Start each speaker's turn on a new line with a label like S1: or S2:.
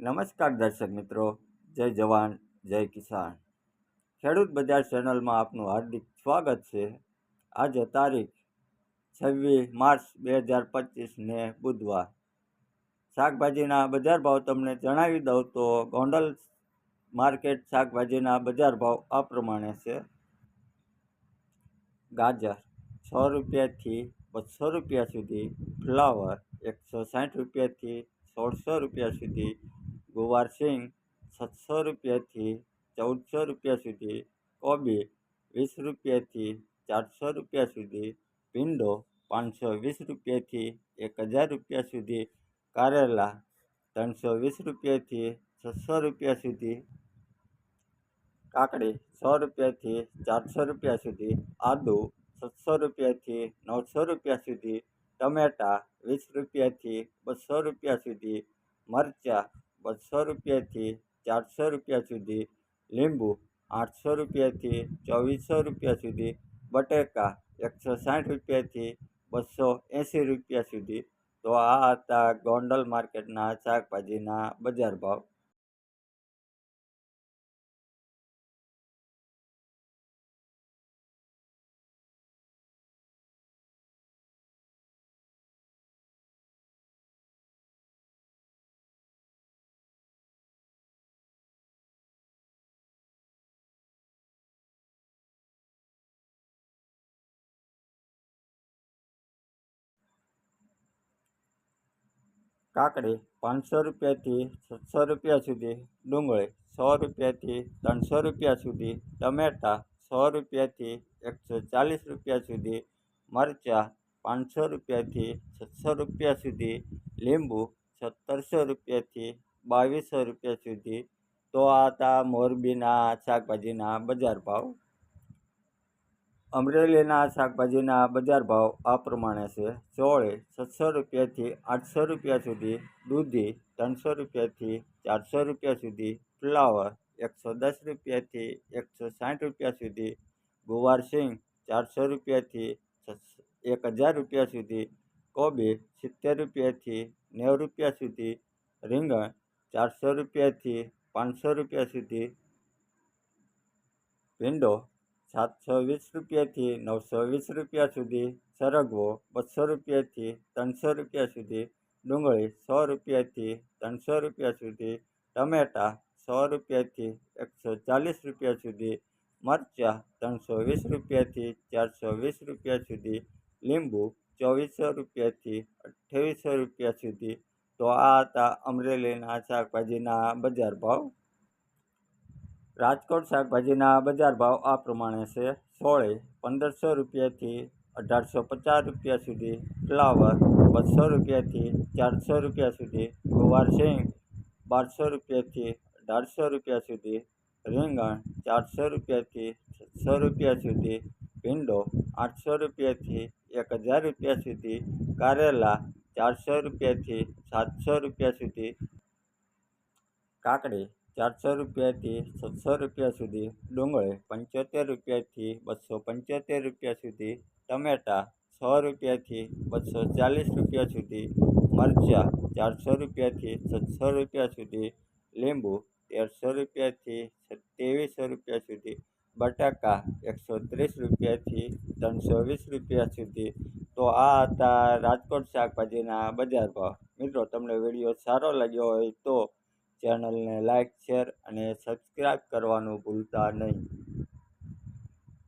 S1: નમસ્કાર દર્શક મિત્રો. જય જવાન, જય કિસાન. ખેડૂત બજાર ચેનલમાં આપનું હાર્દિક સ્વાગત છે. આજે તારીખ છવ્વીસ માર્ચ બે હજાર પચીસને બુધવાર. શાકભાજીના બજાર ભાવ તમને જણાવી દઉં તો ગોંડલ માર્કેટ શાકભાજીના બજાર ભાવ આ પ્રમાણે છે. ગાજર છ રૂપિયાથી બસો રૂપિયા સુધી, ફ્લાવર એકસો સાઠ રૂપિયાથી સોળસો રૂપિયા સુધી ગુવાર સિંગ સાતસો રૂપિયાથી ચૌદસો રૂપિયા સુધી, કોબી વીસ રૂપિયાથી ચારસો રૂપિયા સુધી, ભીંડો પાંચસો વીસ રૂપિયાથી એક હજાર રૂપિયા સુધી, કારેલા ત્રણસો વીસ રૂપિયાથી છસો રૂપિયા સુધી, કાકડી સો રૂપિયાથી ચારસો રૂપિયા સુધી, આદુ સાતસો રૂપિયાથી નવસો રૂપિયા સુધી, ટમેટા વીસ રૂપિયાથી બસો રૂપિયા સુધી, મરચાં બસો રૂપિયાથી ચારસો રૂપિયા સુધી લીંબુ, આઠસો રૂપિયાથી ચોવીસો રૂપિયા સુધી બટેકા, એકસો સાઠ રૂપિયાથી બસો એંસી રૂપિયા સુધી. તો આ હતા ગોંડલ માર્કેટના શાકભાજીના બજાર ભાવ. કાકડી પાંચસો રૂપિયાથી છસો રૂપિયા સુધી, ડુંગળી સો રૂપિયાથી ત્રણસો રૂપિયા સુધી, ટમેટાં સો રૂપિયાથી એકસો ચાલીસ રૂપિયા સુધી, મરચાં પાંચસો રૂપિયાથી છસો રૂપિયા સુધી, લીંબુ સત્તરસો રૂપિયાથી બાવીસો રૂપિયા સુધી. તો આ હતા મોરબીના શાકભાજીના બજાર ભાવ. અમરેલીના શાકભાજીના બજાર ભાવ આ પ્રમાણે છે. ચોળી છસો રૂપિયાથી આઠસો રૂપિયા સુધી દૂધી ત્રણસો રૂપિયાથી ચારસો રૂપિયા સુધી ફ્લાવર એકસો દસ રૂપિયાથી એકસો સાઠ રૂપિયા સુધી ગુવાર સિંગ ચારસો રૂપિયાથી એક હજાર રૂપિયા સુધી કોબી સિત્તેર રૂપિયાથી નેવું રૂપિયા સુધી રીંગણ ચારસો રૂપિયાથી પાંચસો રૂપિયા સુધી ભીંડો સાતસો વીસ રૂપિયાથી નવસો વીસ રૂપિયા સુધી સરગવો, બસો રૂપિયાથી ત્રણસો રૂપિયા સુધી ડુંગળી, સો રૂપિયાથી ત્રણસો રૂપિયા સુધી ટમેટાં, સો રૂપિયાથી એકસો ચાલીસ રૂપિયા સુધી મરચાં, ત્રણસો વીસ રૂપિયાથી ચારસો વીસ રૂપિયા સુધી લીંબુ, ચોવીસો રૂપિયાથી અઠ્ઠાવીસો રૂપિયા સુધી. તો આ હતા અમરેલીના શાકભાજીના બજાર ભાવ. રાજકોટ શાકભાજીના બજાર ભાવ આ પ્રમાણે છે. સોળે પંદરસો રૂપિયાથી અઢારસો પચાસ રૂપિયા સુધી, ફ્લાવર બસો રૂપિયાથી ચારસો રૂપિયા સુધી, ગુવાર સિંગ બારસો રૂપિયાથી અઢારસો રૂપિયા સુધી, રીંગણ ચારસો રૂપિયાથી છસો રૂપિયા સુધી, ભીંડો આઠસો રૂપિયાથી એક હજાર રૂપિયા સુધી, કારેલા ચારસો રૂપિયાથી સાતસો રૂપિયા સુધી, કાકડી ચારસો રૂપિયાથી છસો રૂપિયા સુધી ડુંગળી પંચોતેર રૂપિયાથી બસો પંચોતેર રૂપિયા સુધી ટમેટાં સો રૂપિયાથી બસો ચાલીસ રૂપિયા સુધી મરચાં ચારસો રૂપિયાથી છસો રૂપિયા સુધી લીંબુ તેરસો રૂપિયાથી ત્રેવીસો રૂપિયા સુધી બટાકા એકસો ત્રીસ રૂપિયાથી ત્રણસો વીસ રૂપિયા સુધી. તો આ હતા રાજકોટ શાકભાજીના બજાર ભાવ. મિત્રો, તમને વીડિયો સારો લાગ્યો હોય તો ચેનલને લાઇક શેર અને સબસ્ક્રાઈબ કરવાનું ભૂલતા નહીં.